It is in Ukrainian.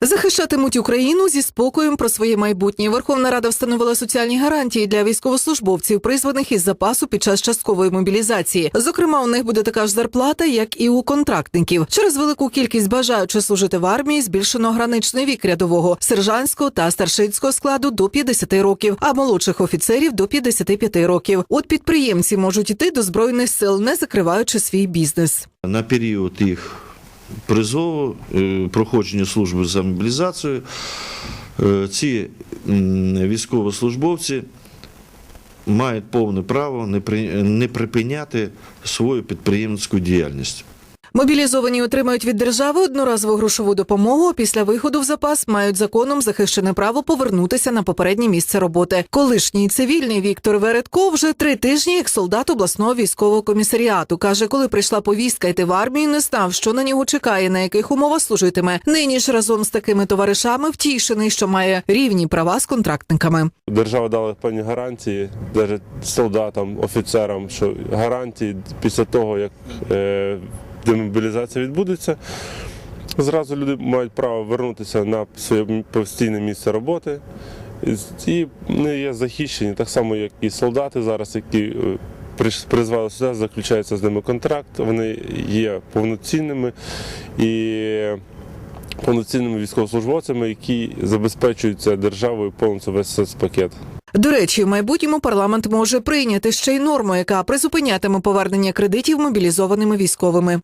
Захищатимуть Україну зі спокоєм про своє майбутнє. Верховна Рада встановила соціальні гарантії для військовослужбовців, призваних із запасу під час часткової мобілізації. Зокрема, у них буде така ж зарплата, як і у контрактників. Через велику кількість бажаючих служити в армії збільшено граничний вік рядового сержантського та старшинського складу до 50 років, а молодших офіцерів до 55 років. От підприємці можуть іти до збройних сил, не закриваючи свій бізнес. На період їх призову, е, проходження служби за мобілізацією, е, ці військовослужбовці мають повне право не припиняти свою підприємницьку діяльність. Мобілізовані отримають від держави одноразову грошову допомогу. а Після виходу в запас мають законом захищене право повернутися на попереднє місце роботи. Колишній цивільний Віктор Вередко вже три тижні як солдат обласного військового комісаріату. каже, коли прийшла повістка йти в армію, не знав, що на нього чекає, на яких умовах служитиме. Нині ж разом з такими товаришами втішений, що має рівні права з контрактниками. Держава дала певні гарантії, навіть солдатам, офіцерам, що гарантії після того, як е, демобілізація відбудеться, зразу люди мають право вернутися на своє постійне місце роботи. І- вони є захищені, так само, як і солдати зараз, які е, призвали сюди, заключається з ними контракт, вони є повноцінними і повноцінними військовослужбовцями, які забезпечуються державою повністю весь соцпакет. До речі, в майбутньому парламент може прийняти ще й норму, яка призупинятиме повернення кредитів мобілізованими військовими.